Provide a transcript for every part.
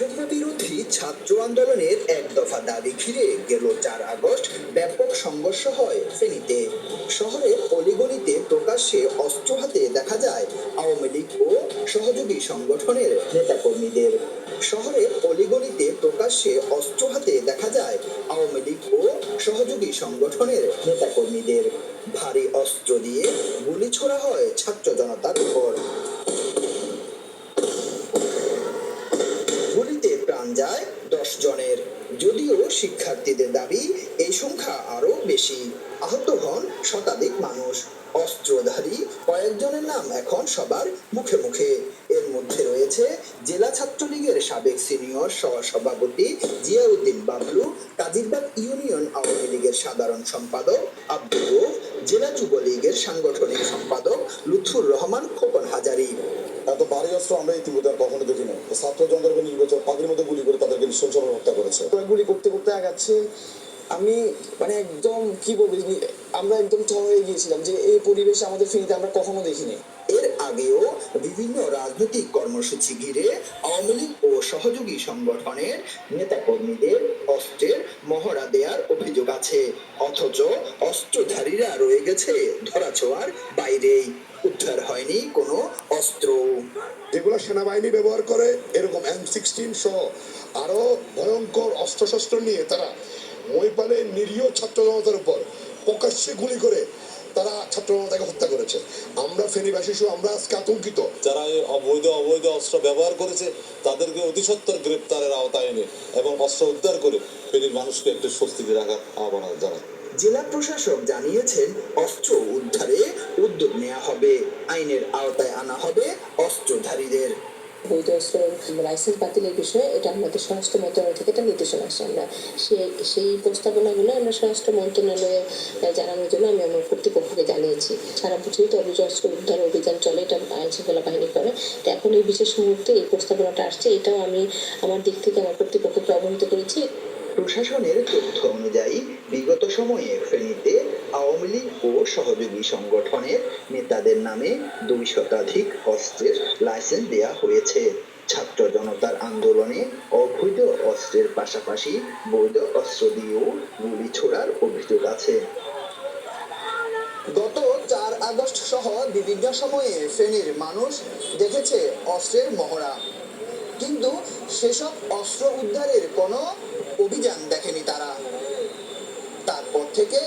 বৈষম্য বিরোধী ছাত্র আন্দোলনের এক দফা দাবি ঘিরে গেল চার আগস্ট ব্যাপক সংঘর্ষ হয় ফেনীতে। শহরের অলিগলিতে প্রকাশ্যে অস্ত্র হাতে দেখা যায় আওয়ামী লীগ ও সহযোগী সংগঠনের নেতাকর্মীদের। শহরের অলিগলিতে প্রকাশ্যে অস্ত্র হাতে দেখা যায় আওয়ামী লীগ ও সহযোগী সংগঠনের নেতাকর্মীদের। ভারী অস্ত্র দিয়ে গুলি ছোড়া হয় ছাত্র জনতার উপর। যায় দশ জনের। যদিও শিক্ষার্থীদের দাবি, এই সংখ্যা আরও বেশি। আহত হন শতাধিক মানুষ। অস্ত্রধারী কয়েকজনের নাম এখন সবার মুখে মুখে। এর মধ্যে রয়েছে জেলা ছাত্রলীগের সাবেক সিনিয়র সহসভাপতি জিয়াউদ্দিন বাবলু, কাজিরবাগ ইউনিয়ন আওয়ামী লীগের সাধারণ সম্পাদক আব্দুল জেলা যুবলীগের সাংগঠনিক সম্পাদক লুৎফুর রহমান খোকন হাজারি। অস্ত্র আমরা ইতিমধ্যে আর কখনো দেখিনি। ছাত্র নির্বাচন পাখির মতো গুলি করে তাদেরকে নৃশংসভাবে হত্যা করেছে। গুলি করতে করতে আগাচ্ছে। আমি মানে একদম কি বলব আমরা একদম থ হয়ে গিয়েছিলাম যে এই পরিবেশে আমাদের ফিরিতে আমরা কখনো দেখিনি। এর আগেও বিভিন্ন রাজনৈতিক কর্মসূচি ঘিরে আওয়ামী লীগ ও সহযোগী সংগঠনের নেতাকর্মীদের অস্ত্রের মহড়া দেওয়ার অভিযোগ আছে। অথচ অস্ত্রধারীরা রয়ে গেছে ধরাছোঁয়ার বাইরেই। উদ্ধার হয়নি কোনো অস্ত্র। যেগুলো সেনাবাহিনী ব্যবহার করে এরকম এম সিক্সটিন সহ আরও ভয়ঙ্কর অস্ত্রশস্ত্র নিয়ে তারা মহিপালে নিরীহ ছাত্র জনতার উপর প্রকাশ্যে গুলি করে তারা ছাত্র জনতাকে হত্যা করেছে। আমরা ফেনীবাসী সহ আমরা আজকে আতঙ্কিত। যারা এই অবৈধ অবৈধ অস্ত্র ব্যবহার করেছে, তাদেরকে অতি গ্রেপ্তারের আওতায় এনে এবং অস্ত্র উদ্ধার করে ফেনীর মানুষকে একটু স্বস্তিতে রাখার আহ্বান জানায় জেলা প্রশাসক জানিয়েছেন অস্ত্র উদ্ধারে উদ্যোগ নেওয়া হবে। আইনের আওতায় আনা হবে অস্ত্রধারীদের। বৈধ অস্ত্র লাইসেন্স বাতিলের বিষয়ে এটা আমাদের স্বরাষ্ট্র মন্ত্রণালয় থেকে একটা নির্দেশনা আসছে আমরা। সেই সেই প্রস্তাবনাগুলো আমরা স্বরাষ্ট্র মন্ত্রণালয়ে জানানোর জন্য আমি আমার কর্তৃপক্ষকে জানিয়েছি। সারা বছরই তো অভিযোগ অস্ত্র উদ্ধার অভিযান চলে এটা আইন শৃঙ্খলা বাহিনী করে। তো এখন এই বিশেষ মুহূর্তে এই প্রস্তাবনাটা আসছে এটাও আমি আমার দিক থেকে আমার কর্তৃপক্ষকে অবহিত করেছি। প্রশাসনের তথ্য অনুযায়ী আওয়ামী লীগ ও সহযোগী সংগঠনের নেতাদের নামে দুই শতাধিক অস্ত্রের লাইসেন্স দেওয়া হয়েছে। ছাত্র জনতার আন্দোলনে অবৈধ অস্ত্রের পাশাপাশি বৈধ অস্ত্র দিয়েও গুলি ছোড়ার অভিযোগ আছে। গত চার আগস্ট সহ বিভিন্ন সময়ে ফেনীর মানুষ দেখেছে অস্ত্রের মহড়া। কিন্তু সেসব অস্ত্র উদ্ধারের কোনো অভিযান দেখেনি তারা। তারপর থেকে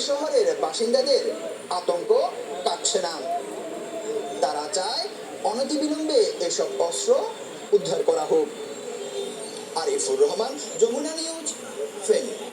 শহরের বাসিন্দাদের আতঙ্ক কাটছে না। তারা চায় অনতিবিলম্বে এসব অস্ত্র উদ্ধার করা হোক। আরিফুর রহমান, যমুনা নিউজ, ফেনী।